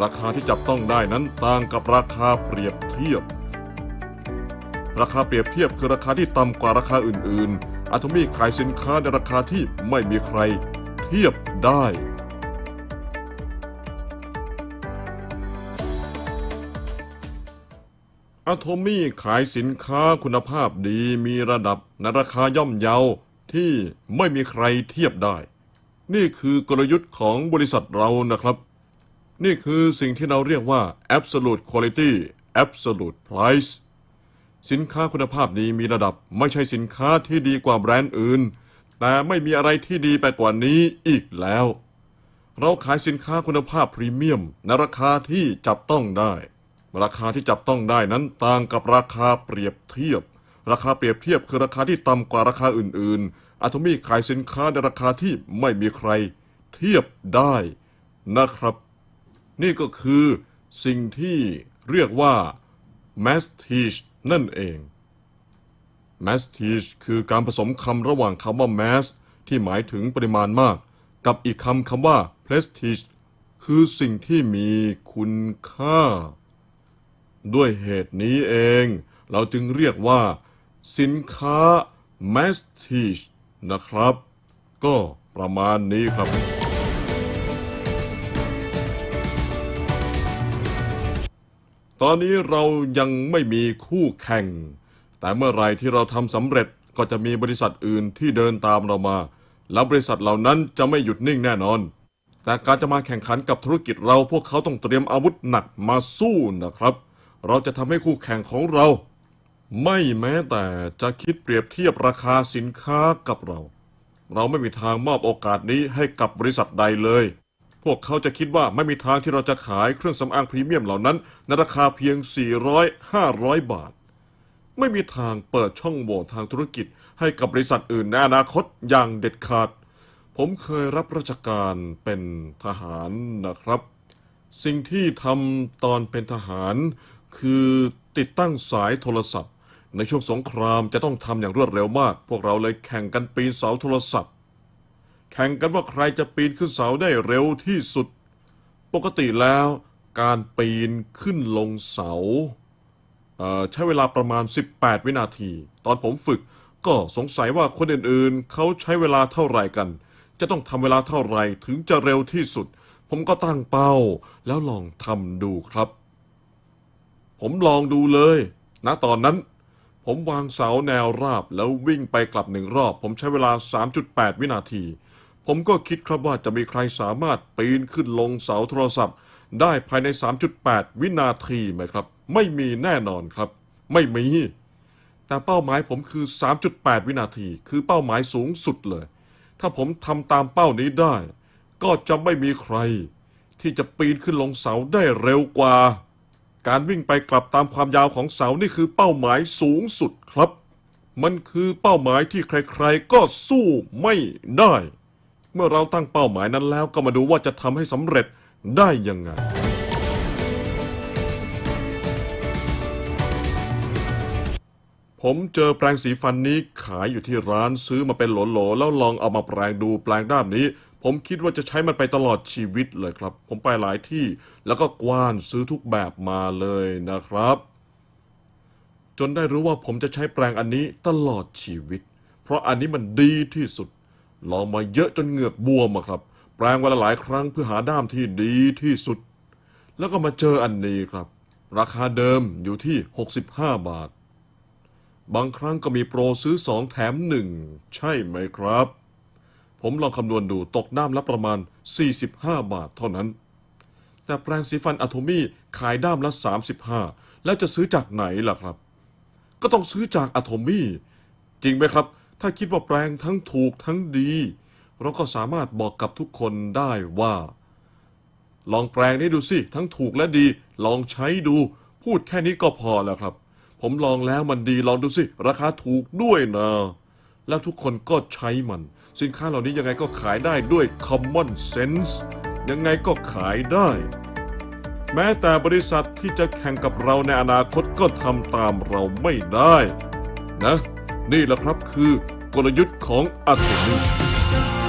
ราคาที่จับต้องได้นั้นต่างกับราคาเปรียบเทียบ ราคาเปรียบเทียบคือราคาที่ต่ำกว่าราคาอื่นๆอะโทมี่ขายสินค้าในราคาที่ไม่มีใครเทียบได้อะโทมี่ขายสินค้าคุณภาพดีมีระดับในราคาย่อมเยาที่ไม่มีใครเทียบได้ นี่คือกลยุทธ์ของบริษัทเรานะครับ นี่คือสิ่งที่เราเรียกว่า absolute quality absolute price สินค้าคุณภาพดีมีระดับไม่ใช่สินค้าที่ดีกว่าแบรนด์อื่น แต่ไม่มีอะไรที่ดีไปกว่านี้อีกแล้ว เราขายสินค้าคุณภาพพรีเมียมในราคาที่จับต้องได้ ราคาที่จับต้องได้นั้นต่างกับราคาเปรียบเทียบ ราคาเปรียบเทียบคือราคาที่ต่ำกว่าราคาอื่นๆอะโทมี่ขายสินค้าในราคาที่ไม่มีใคร เทียบได้นะครับ นี่ก็คือสิ่งที่เรียกว่า masstige นั่นเอง masstige คือการผสมคำระหว่างคำว่า mass ที่หมายถึงปริมาณมาก กับอีกคำคำว่า prestige คือสิ่งที่มีคุณค่า ด้วยเหตุนี้เอง เราจึงเรียกว่า สินค้า masstige นะครับ ก็ประมาณนี้ครับ ตอนนี้เรายังไม่มีคู่แข่ง แต่เมื่อไรที่เราทำสำเร็จก็จะมีบริษัทอื่นที่เดินตามเรามา และบริษัทเหล่านั้นจะไม่หยุดนิ่งแน่นอน แต่การจะมาแข่งขันกับธุรกิจเราพวกเขาต้องเตรียมอาวุธหนักมาสู้นะครับ เราจะทำให้คู่แข่งของเรา ไม่แม้แต่จะคิดเปรียบเทียบราคาสินค้ากับเรา เราไม่มีทางมอบโอกาสนี้ให้กับบริษัทใดเลย พวกเขาจะคิดว่าไม่มีทางที่เราจะขายเครื่องสำอางพรีเมียมเหล่านั้นในราคาเพียง 400 500 บาท ไม่มีทางเปิดช่องโหว่ทางธุรกิจให้กับบริษัทอื่นในอนาคตอย่างเด็ดขาด ผมเคยรับราชการเป็นทหารนะครับ สิ่งที่ทำตอนเป็นทหาร คือติดตั้งสายโทรศัพท์ ในช่วงสงครามจะต้องทำอย่างรวดเร็วมาก พวกเราเลยแข่งกันปีนเสาโทรศัพท์ แข่งกันว่าใครจะปีนขึ้นเสาได้เร็วที่สุด ปกติแล้วการปีนขึ้นลงเสาเใช้เวลาประมาณ 18 วินาที ตอนผมฝึกก็สงสัยว่าคนอื่นๆ เขาใช้เวลาเท่าไหร่กัน จะต้องทำเวลาเท่าไหร่ถึงจะเร็วที่สุด ผมก็ตั้งเป้า แล้วลองทำดูครับ ผมลองดูเลย ณตอนนั้น ผมวางเสาแนวราบแล้ววิ่งไปกลับหนึ่งรอบ ผมใช้เวลา 3.8 วินาที ผมก็คิดครับว่าจะมีใครสามารถปีนขึ้นลงเสาโทรศัพท์ ได้ภายใน 3.8 วินาทีไหมครับ ไม่มีแน่นอนครับ ไม่มี แต่เป้าหมายผมคือ 3.8 วินาที คือเป้าหมายสูงสุดเลย ถ้าผมทำตามเป้านี้ได้ ก็จะไม่มีใคร ที่จะปีนขึ้นลงเสาได้เร็วกว่า การวิ่งไปกลับตามความยาวของเสานี่คือเป้าหมายสูงสุดครับ มันคือเป้าหมายที่ใครๆก็สู้ไม่ได้ เมื่อเราตั้งเป้าหมายนั้นแล้วก็มาดูว่าจะทำให้สำเร็จได้ยังไง ผมเจอแปรงสีฟันนี้ขายอยู่ที่ร้านซื้อมาเป็นโหลๆแล้วลองเอามาแปรงดูแปรงด้านนี้ ผมคิดว่าจะใช้มันไปตลอดชีวิตเลยครับ ผมไปหลายที่แล้วก็กว้านซื้อทุกแบบมาเลยนะครับจนได้รู้ว่าผมจะใช้แปรงอันนี้ตลอดชีวิต เพราะอันนี้มันดีที่สุด ลองมาเยอะจนเหงือกบวมอะครับ แปรงวันละหลายครั้งเพื่อหาด้ามที่ดีที่สุด แล้วก็มาเจออันนี้ครับ ราคาเดิมอยู่ที่ 65 บาท บางครั้งก็มีโปรซื้อ 2 แถม 1 ใช่ไหมครับ ผมลองคำนวณดูตกด้ามละประมาณ 45 บาทเท่านั้น แต่แปรงสีฟันอะโทมี่ขายด้ามละ 35 แล้วจะซื้อจากไหนล่ะครับ ก็ต้องซื้อจากอะโทมี่จริงไหมครับ ถ้าคิดว่าแปรงทั้งถูกทั้งดี เราก็สามารถบอกกับทุกคนได้ว่า ลองแปรงนี้ดูสิ ทั้งถูกและดี ลองใช้ดู พูดแค่นี้ก็พอแล้วครับ ผมลองแล้วมันดีลองดูสิ ราคาถูกด้วยนะแล้วทุกคนก็ใช้มัน สินค้าเหล่านี้ยังไงก็ขายได้ด้วย common sense ยังไงก็ขายได้ แม้แต่บริษัทที่จะแข่งกับเราในอนาคตก็ทำตามเราไม่ได้ นะ นี่แหละครับคือ กลยุทธ์ของอาโตมิ